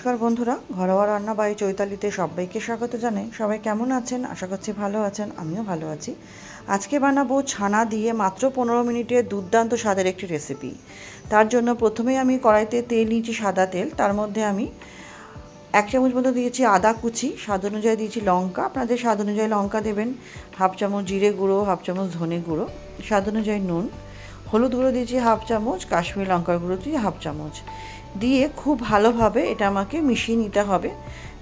নমস্কার বন্ধুরা, ঘরোয়া রান্না বাই চৈতালিতে সবাইকে স্বাগত জানাই। সবাই কেমন আছেন? আশা করছি ভালো আছেন, আমিও ভালো আছি। আজকে বানাবো ছানা দিয়ে মাত্র পনেরো মিনিটে দুর্দান্ত স্বাদের একটি রেসিপি তার জন্য প্রথমেই আমি কড়াইতে তেল নিয়েছি সাদা তেল। তার মধ্যে আমি এক চামচ মতো দিয়েছি আদা কুচি। স্বাদ অনুযায়ী দিয়েছি লঙ্কা। আপনাদের স্বাদ অনুযায়ী লঙ্কা দেবেন। হাফ চামচ জিরে গুঁড়ো, হাফ চামচ ধনে গুঁড়ো। স্বাদ অনুযায়ী নুন। হলুদ গুঁড়ো দিয়েছি হাফ চামচ, কাশ্মীর লঙ্কার গুঁড়ো দিয়েছি হাফ চামচ। দিয়ে খুব ভালোভাবে এটা আমাকে মিশিয়ে নিতে হবে,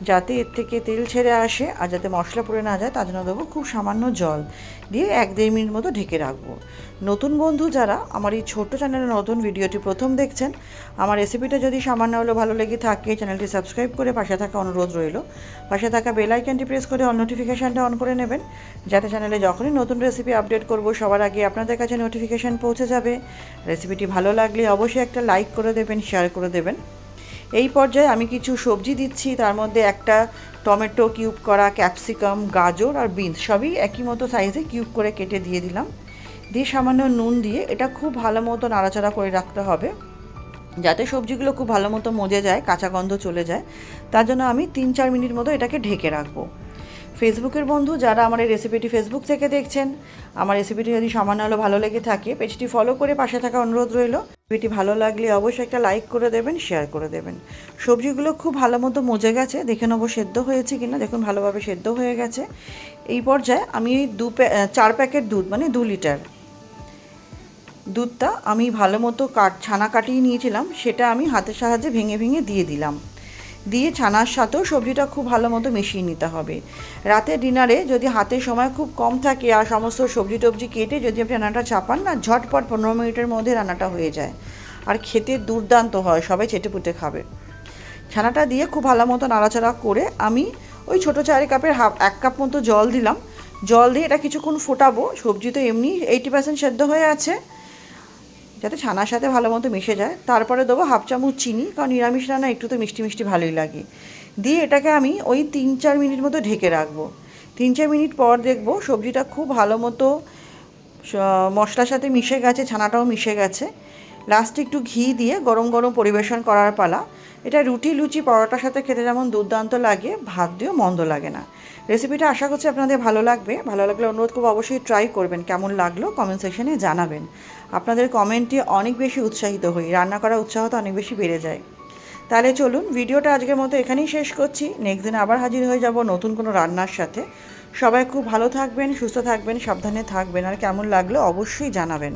যাতে এর থেকে তেল ছেড়ে আসে আর যাতে মশলা পড়ে না যায়, তার জন্য দেবো খুব সামান্য জল দিয়ে এক দেড় মিনিট মতো ঢেকে রাখব। নতুন বন্ধু যারা আমার এই ছোট্ট চ্যানেলে নতুন ভিডিওটি প্রথম দেখছেন, আমার রেসিপিটা যদি সামান্য হলেও ভালো লেগে থাকে, চ্যানেলটি সাবস্ক্রাইব করে পাশে থাকা অনুরোধ রইল। পাশে থাকা বেল আইকনটি প্রেস করে অল নোটিফিকেশানটা অন করে নেবেন, যাতে চ্যানেলে যখনই নতুন রেসিপি আপডেট করব, সবার আগে আপনাদের কাছে নোটিফিকেশান পৌঁছে যাবে। রেসিপিটি ভালো লাগলে অবশ্যই একটা লাইক করে দেবেন, শেয়ার করে দেবেন। এই পর্যায়ে আমি কিছু সবজি দিচ্ছি, তার মধ্যে একটা টমেটো কিউব করা ক্যাপসিকাম, গাজর আর বিনস, সবই একই মতো সাইজে কিউব করে কেটে দিয়ে দিলাম। দিয়ে সামান্য নুন দিয়ে এটা খুব ভালো মতো নাড়াচাড়া করে রাখতে হবে, যাতে সবজিগুলো খুব ভালো মতো মজে যায়, কাঁচা গন্ধ চলে যায়। তার জন্য আমি তিন চার মিনিট মতো এটাকে ঢেকে রাখব। ফেসবুকের বন্ধু যারা আমার এই রেসিপিটি ফেসবুক থেকে দেখছেন। আমার রেসিপিটি যদি সামান্য হলো ভালো লেগে থাকে পেজটি ফলো করে পাশে থাকা অনুরোধ রইল। রেসিপিটি ভালো লাগলে অবশ্যই একটা লাইক করে দেবেন শেয়ার করে দেবেন। সবজিগুলো খুব ভালো মতো মজে গেছে। দেখে নেব সেদ্ধ হয়েছে কিনা। দেখুন ভালোভাবে সেদ্ধ হয়ে গেছে। এই পর্যায়ে আমি দু চার প্যাকেট দুধ মানে দু লিটার দুধটা আমি ভালো মতো কাট, ছানা কাটিয়ে নিয়েছিলাম। সেটা আমি হাতের সাহায্যে ভেঙে ভেঙে দিয়ে দিলাম। দিয়ে ছানার সাথেও সবজিটা খুব ভালো মতো মিশিয়ে নিতে হবে। রাতে ডিনারে যদি হাতের সময় খুব কম থাকে আর সমস্ত সবজি টবজি কেটে যদি আপনি রান্নাটা চাপান না, ঝটপট পনেরো মিনিটের মধ্যে রান্নাটা হয়ে যায়। আর খেতে দুর্দান্ত হয়, সবাই চেটেপুটে খাবে। ছানাটা দিয়ে খুব ভালো মতো নাড়াচাড়া করে আমি ওই ছোটো চারি কাপের হাফ, এক কাপ মতো জল দিলাম। জল দিয়ে এটা কিছুক্ষণ ফোটাবো, সবজি তো এমনি এইটি পার্সেন্ট সেদ্ধ হয়ে আছে। যাতে ছানার সাথে ভালো মতো মিশে যায়। তারপরে দেবো হাফ চামচ চিনি, কারণ নিরামিষ রান্না একটু তো মিষ্টি মিষ্টি ভালোই লাগে। দিয়ে এটাকে আমি ওই তিন চার মিনিট মতো ঢেকে রাখব। তিন চার মিনিট পর দেখব সবজিটা খুব ভালো মতো মশলার সাথে মিশে গেছে, ছানাটাও মিশে গেছে। লাস্টে একটু ঘি দিয়ে গরম গরম পরিবেশন করার পালা। এটা রুটি, লুচি, পরোটার সাথে খেতে যেমন দুর্দান্ত লাগে ভাত দিয়েও মন্দ লাগে না। রেসিপিটা আশা করছি আপনাদের ভালো লাগবে। ভালো লাগলে অনুরোধ করব অবশ্যই ট্রাই করবেন, কেমন লাগল কমেন্ট সেকশনে জানাবেন। আপনাদের কমেন্টে অনেক বেশি উৎসাহিত হই, রান্না করার উৎসাহ তো অনেক বেশি বেড়ে যায়। তাহলে চলুন ভিডিওটা আজকের মতো এখানেই শেষ করছি। নেক্সট দিন আবার হাজির হয়ে যাব নতুন কোনো রান্নার সাথে। সবাই খুব ভালো থাকবেন, সুস্থ থাকবেন, সাবধানে থাকবেন, আর কেমন লাগল অবশ্যই জানাবেন।